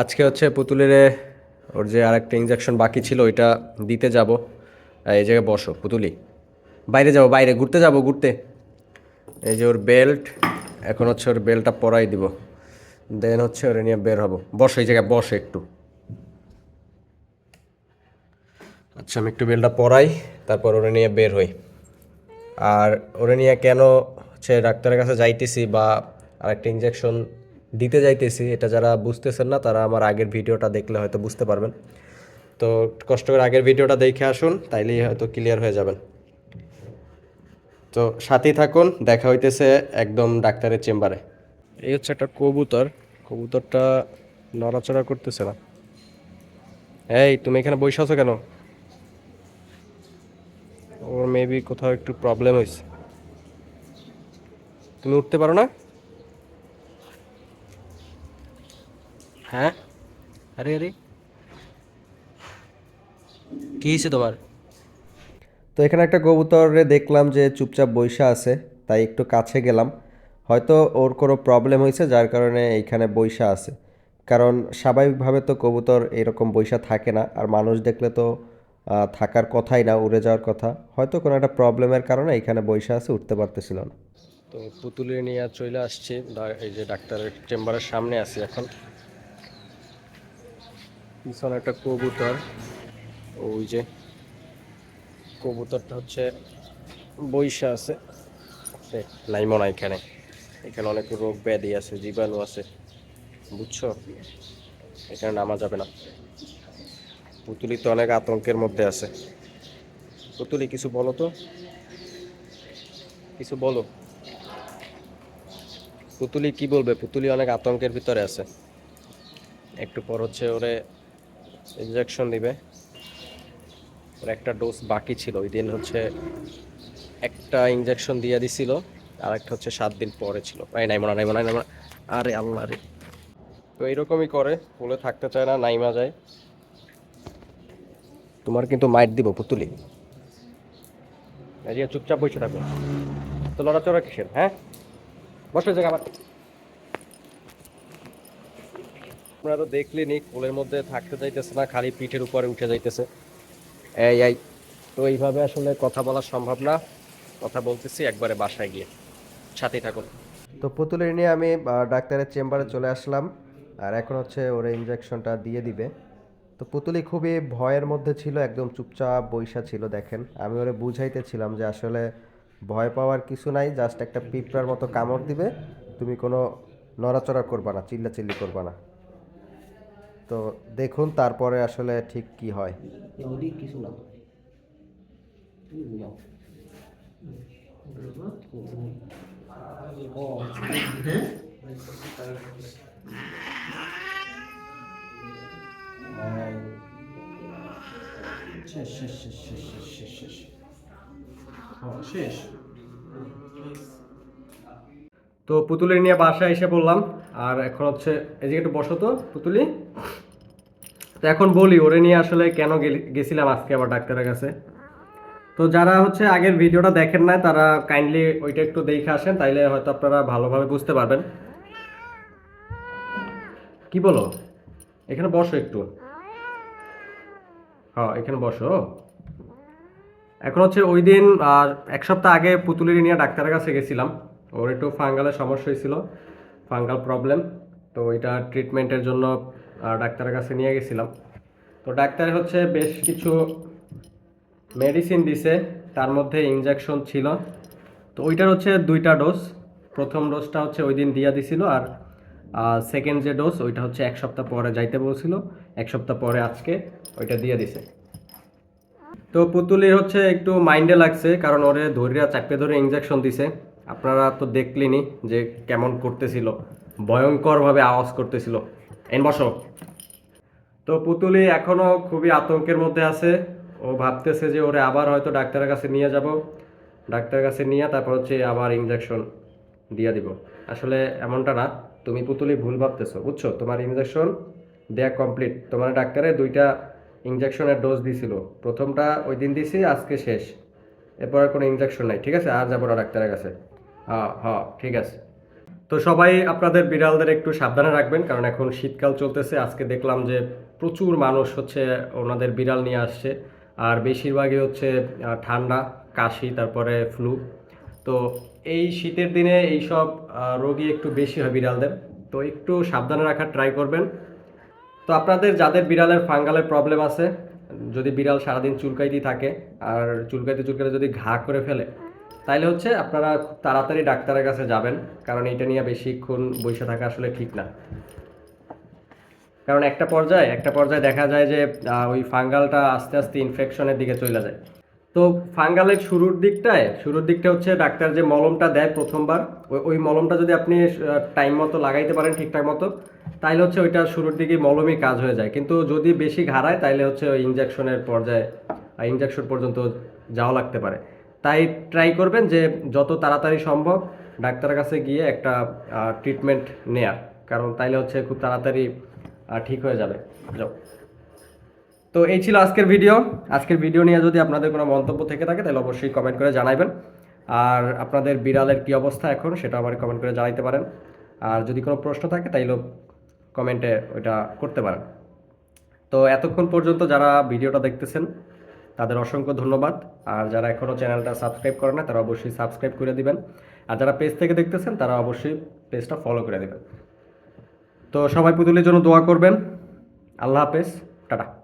আজকে হচ্ছে পুতুলের ওর যে আরেকটা ইঞ্জেকশন বাকি ছিল, ওইটা দিতে যাব। এই জায়গায় বসো, পুতুলি। বাইরে যাব, বাইরে। ঘুরতে যাব, ঘুরতে। এই যে ওর বেল্ট এখন হচ্ছে ওর বেল্টটা পরাই দিব। দেন হচ্ছে ওরে নিয়ে বের হব। বসো, এই জায়গায় বসো একটু। আচ্ছা আমি একটু বেলটা পরাই, তারপর ওরে নিয়ে বের হই। আর ওরে নিয়ে কেন হচ্ছে ডাক্তারের কাছে যাইতেছি বা আরেকটা ইঞ্জেকশন দিতে যাইতেছি এটা যারা বুঝতেছেন না তারা আমার আগের ভিডিওটা দেখলে হয়তো বুঝতে পারবেন। তো কষ্ট করে আগের ভিডিওটা দেখে আসুন তাইলেই হয়তো ক্লিয়ার হয়ে যাবেন। তো সাথেই থাকুন দেখা হইতেছে একদম ডাক্তারের চেম্বারে। এই হচ্ছে একটা কবুতর কবুতরটা নড়াচড়া করতেছে না। এই তুমি এখানে বসে আছো কেন? ওর মেবি কোথাও একটু প্রবলেম হয়েছে তুমি উঠতে পারো না? হ্যাঁ? আরে আরে। কি হয়েছে তোমার? তো এখানে একটা কবুতরে দেখলাম যে চুপচাপ বৈশা আছে তাই একটু কাছে গেলাম। হয়তো ওর কোনো প্রবলেম হয়েছে যার কারণে এইখানে বৈশা আছে। কারণ স্বাভাবিকভাবে তো কবুতর এরকম বৈশা থাকে না আর মানুষ দেখলে তো থাকার কথাই না উড়ে যাওয়ার কথা। হয়তো কোনো একটা প্রবলেমের কারণে এখানে বৈশা আছে উঠতে পারতেছিল না। তো পুতুলে নিয়ে চলে আসছি এই যে ডাক্তারের চেম্বারের সামনে আছি এখন। পিছনে একটা কবুতর। ওই যে কবুতরটা হচ্ছে বৈশা আছে। সে নাই মনে এখানে। এখানে অনেক রোগ ব্যাধি আছে, জীবাণু আছে, বুঝছ? এখানে নামা যাবে না। পুতুলি তো অনেক আতঙ্কের মধ্যে আছে। পুতুলি, কিছু বলো তো? কিছু বলো। পুতুলি কি বলবে? পুতুলি অনেক আতঙ্কের ভিতরে আছে। একটু পর হচ্ছে ওরে ইনজেকশন দিবে ওর একটা ডোজ বাকি ছিল। ওই দিন হচ্ছে একটা ইনজেকশন দিয়ে দিছিল, আর একটা হচ্ছে সাত দিন পরে ছিল। এই নাই মনে নাই মনে নাই আরে আল্লাহ রে। তো এইরকমই করে, বলে থাকতে চায় না, নাইমা যায়। তোমার কিন্তু মাইট দিব পুতুলি। চুপচাপ বসে থাকো। তো লড়াচড়া কিসের হ্যাঁ? বসে জায়গা আবার আপনারা তো দেখলেনি কোলের মধ্যে থাকতে চাইতেছে না, খালি পিঠের উপরে উঠে যাইতেছে। এই এই, তো এইভাবে আসলে কথা বলা সম্ভব না। কথা বলতেছি একবারে বাসায় গিয়ে। সাথেই থাকুন। তো পুতুলের নিয়ে আমি ডাক্তারের চেম্বারে চলে আসলাম, আর এখন হচ্ছে ওরা ইঞ্জেকশনটা দিয়ে দিবে। তো পুতুলি খুবই ভয়ের মধ্যে ছিল, একদম চুপচাপ বৈশা ছিল, দেখেন। আমি ওরে বুঝাইতেছিলাম যে আসলে ভয় পাওয়ার কিছু নাই জাস্ট একটা পিঁপড়ার মতো কামড় দিবে। তুমি কোনো নড়াচড়া করবা না, চিল্লাচিল্লি করবা না। তো দেখুন তারপরে আসলে ঠিক কি হয়। তো পুতুলের নিয়ে বাসায় এসে বললাম আর এখন হচ্ছে, এই যে একটু বসো তো, পুতুলি। তো এখন বলি, ওরে নিয়ে আসলে কেন গেছিলাম আজকে আবার ডাক্তারের কাছে? তো যারা হচ্ছে আগের ভিডিওটা দেখেন না তারা কাইন্ডলি ওইটা একটু দেখে আসেন, তাইলে হয়তো আপনারা ভালোভাবে বুঝতে পারবেন। কি বলো? এখানে বসো একটু। হ্যাঁ এখানে বসো। এখন হচ্ছে ওই দিন এক সপ্তাহ আগে পুতুলির নিয়ে ডাক্তারের কাছে গেছিলাম। ওর একটু ফাঙ্গালের সমস্যা হয়েছিল, ফাঙ্গাল প্রবলেম, তো ওইটা ট্রিটমেন্টের জন্য ডাক্তারের কাছে নিয়ে গেছিলাম। তো ডাক্তার হচ্ছে বেশ কিছু মেডিসিন দিছে, তার মধ্যে ইনজেকশন ছিল। তো ওইটার হচ্ছে দুইটা ডোজ প্রথম ডোজটা হচ্ছে ওই দিন দিয়া দিছিল আর সেকেন্ড যে ডোজ ওইটা হচ্ছে এক সপ্তাহ পরে যাইতে বলছিল। এক সপ্তাহ পরে আজকে ওইটা দিয়ে দিছে। তো পুতুলির হচ্ছে একটু মাইন্ডে লাগছে, কারণ ওরে ধরিয়া চাপে ধরে ইঞ্জেকশন দিছে। আপনারা তো দেখলেনি যে কেমন করতেছিল। ভয়ঙ্করভাবে আওয়াজ করতেছিল। বসো। তো পুতুলি এখনও খুবই আতঙ্কের মধ্যে আছে। ও ভাবতেছে যে ওরে আবার হয়তো ডাক্তারের কাছে নিয়ে যাব। ডাক্তারের কাছে নিয়ে তারপর হচ্ছে আবার ইঞ্জেকশন দিয়ে দিব। আসলে এমনটা না, তুমি পুতুলি ভুল ভাবতেছো, বুঝছ? তোমার ইঞ্জেকশন দেয়া কমপ্লিট তোমার ডাক্তারে দুইটা ইঞ্জেকশনের ডোজ দিছিল। প্রথমটা ওই দিন দিছি, আজকে শেষ। এরপর কোনো ইঞ্জেকশন নাই, ঠিক আছে? আর যাব না ডাক্তারের কাছে। হ্যাঁ হ্যাঁ ঠিক আছে। তো সবাই আপনাদের বিড়ালদের একটু সাবধানে রাখবেন, কারণ এখন শীতকাল চলতেছে। আজকে দেখলাম যে প্রচুর মানুষ হচ্ছে ওনাদের বিড়াল নিয়ে আসছে, আর বেশিরভাগই হচ্ছে ঠান্ডা, কাশি, তারপরে ফ্লু তো এই শীতের দিনে এই সব রোগী একটু বেশি হয় বিড়ালদের। তো একটু সাবধানে রাখার ট্রাই করবেন। তো আপনাদের যাদের বিড়ালের ফাঙ্গালের প্রবলেম আছে, যদি বিড়াল সারাদিন চুলকাইতেই থাকে, আর চুলকাইতে চুলকাইতে যদি ঘা করে ফেলে তাইলে হচ্ছে আপনারা খুব তাড়াতাড়ি ডাক্তারের কাছে যাবেন, কারণ এটা নিয়ে বেশিক্ষণ বসে থাকা আসলে ঠিক না। কারণ একটা পর্যায়ে একটা পর্যায়ে দেখা যায় যে ওই ফাঙ্গালটা আস্তে আস্তে ইনফেকশনের দিকে চলে যায়। তো ফাঙ্গালের শুরুর দিকটায়, শুরুর দিকটা হচ্ছে ডাক্তার যে মলমটা দেয় প্রথমবার, ওই মলমটা যদি আপনি টাইম মতো লাগাইতে পারেন ঠিকঠাক মতো, তাইলে হচ্ছে ওইটা শুরুর দিকে মলমই কাজ হয়ে যায়। কিন্তু যদি বেশি ঘাড়ায়, তাইলে হচ্ছে ওই ইনজেকশনের পর্যায়ে ইনজেকশন পর্যন্ত যাওয়া লাগতে পারে। তাই ট্রাই করবেন যে যত তাড়াতাড়ি সম্ভব ডাক্তারের কাছে গিয়ে একটা ট্রিটমেন্ট নেয়ার। কারণ তাইলে হচ্ছে খুব তাড়াতাড়ি ঠিক হয়ে যাবে। তো এই ছিল আজকের ভিডিও আজকের ভিডিও নিয়ে যদি আপনাদের কোনো মন্তব্য থেকে থাকে তাহলে অবশ্যই কমেন্ট করে জানাবেন আর আপনাদের বিড়ালের কি অবস্থা এখন সেটা আমার কমেন্ট করে জানাইতে পারেন। আর যদি কোনো প্রশ্ন থাকে তাইলেও কমেন্টে ওইটা করতে পারেন। তো এতক্ষণ পর্যন্ত যারা ভিডিওটা দেখতেছেন তাদের অসংখ্য ধন্যবাদ। আর যারা এখনও চ্যানেলটা সাবস্ক্রাইব করে না, তারা অবশ্যই সাবস্ক্রাইব করে দিবেন। আর যারা পেজ থেকে দেখতেছেন, তারা অবশ্যই পেজটা ফলো করে দেবেন। তো সবাই পুতুলের জন্য দোয়া করবেন। আল্লাহ হাফেজ। টাটা।